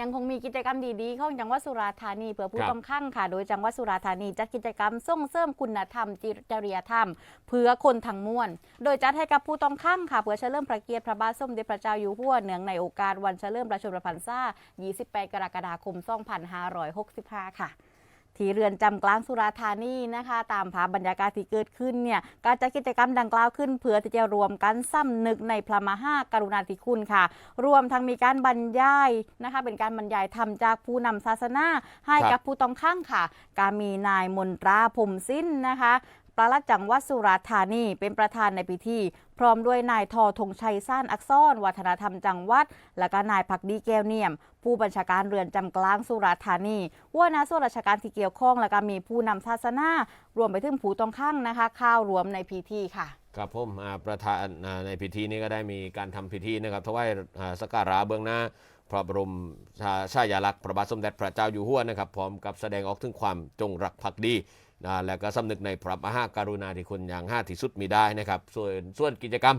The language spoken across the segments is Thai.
ยังคงมีกิจกรรมดีๆ ของจังหวัดสุราษฎร์ธานีเพื่อผู้ครับต้องขังค่ะ โดยจังหวัดสุราษฎร์ธานีจัดกิจกรรมส่งเสริมคุณธรรมจริยธรรม เพื่อคนทั้งมวล โดยจัดให้กับผู้ต้องขังค่ะ เพื่อเฉลิมพระเกียรติพระบาทสมเด็จพระเจ้าอยู่หัวเนื่องในโอกาสวันเฉลิมพระชนมพรรษา 28 กรกฎาคม 2565 ค่ะ ที่เรือนจำกลางสุราษฎร์ธานีนะคะ ตามภาพบรรยากาศที่เกิดขึ้นเนี่ยการจัดกิจกรรมดังกล่าวขึ้น เพื่อที่จะรวมกันสำนึกในพระมหากรุณาธิคุณค่ะ รวมทั้งมีการบรรยายนะคะ เป็นการบรรยายธรรมจากผู้นำศาสนาให้ครับกับผู้ต้องขังค่ะ การมีนายมนตราพรหมสิ้นนะคะ ปลัดจังหวัดสุราษฎร์ธานีเป็นประธานในพิธี พร้อมด้วยนายทอธงชัยซ่านอักษรวัฒนธรรมจังหวัด และก็นายพักดีแก้วเนียม ผู้บัญชาการเรือนจำกลางสุราษฎร์ธานีหัวหน้าส่วนราชการที่เกี่ยวข้องและก็มีผู้นำศาสนารวมไปถึงผู้ต้องขังนะคะเข้าวรวมในพิธีค่ะครับผมประธานในพิธีนี้ก็ได้มีการทำพิธีนะครับถวายสักการะเบื้องหน้า พระบรมชาชายาลักษณ์พระบาทสมเด็จพระเจ้าอยู่หัวนะครับ พร้อมกับแสดงออกถึงความจงรักภักดี นะและก็สำนึกในพระมหากรุณาธิคุณอย่างห้าที่สุดมีได้นะครับ ส่วนส่วนกิจกรรม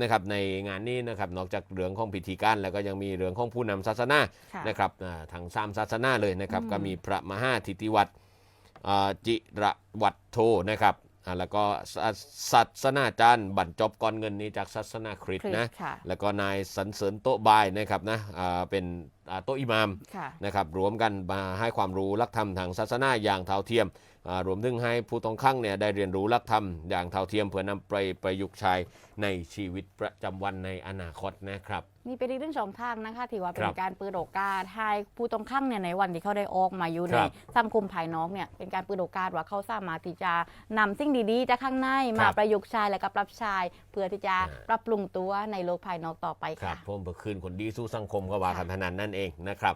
นะครับในงานนี้นะครับนอกจากเรื่องของพิธีการแล้วก็ยังมีเรื่องของผู้นำศาสนาค่ะนะครับอ่าทางสามศาสนาเลยนะครับอืมก็มีพระมหาทิติวัตรอ่าจิระวัตโทนะครับอ่าแล้วก็ศาศาสนาจารย์บรรจบกรเงินนี้จากศาสนาคริสคริต์สนะค่ะแล้วก็นายสันเสริญโต๊ะบายนะครับนะอ่าเป็นอ่า โต๊ะอิหมามค่ะนะครับรวมกันมาให้ความรู้หลักธรรมทางศาสนาอย่างเท่าเทียมอ่ารวมถึงให้ผู้ต้องขังเนี่ยได้เรียนรู้หลักธรรมอย่างเท่าเทียมเพื่อนำไปประยุกต์ใช้ในชีวิตประจำวันในอนาคตนะครับนี่เป็นอีกเรื่องสองทางนะคะถือว่าเป็ครันบการเปิดโอกาสให้ผู้ต้องขังเนี่ยในวันที่เขาได้ออกมาอยู่ในครับสังคมภายนอกเนี่ยเป็นการเปิดโอกาสว่าเขาสามารถที่จะนำสิ่งดีๆจากข้างในคมารับประยุกต์ใช้และก็ปรับใช้เพื่อที่จะอ่าปรับปรุงตัวในโลกภายนอกต่อไปครัค่ะบผมเพื่อคืนคนดีสู่สังคมก็ว่ากันค่ะเทานันนั่นเองนะครับ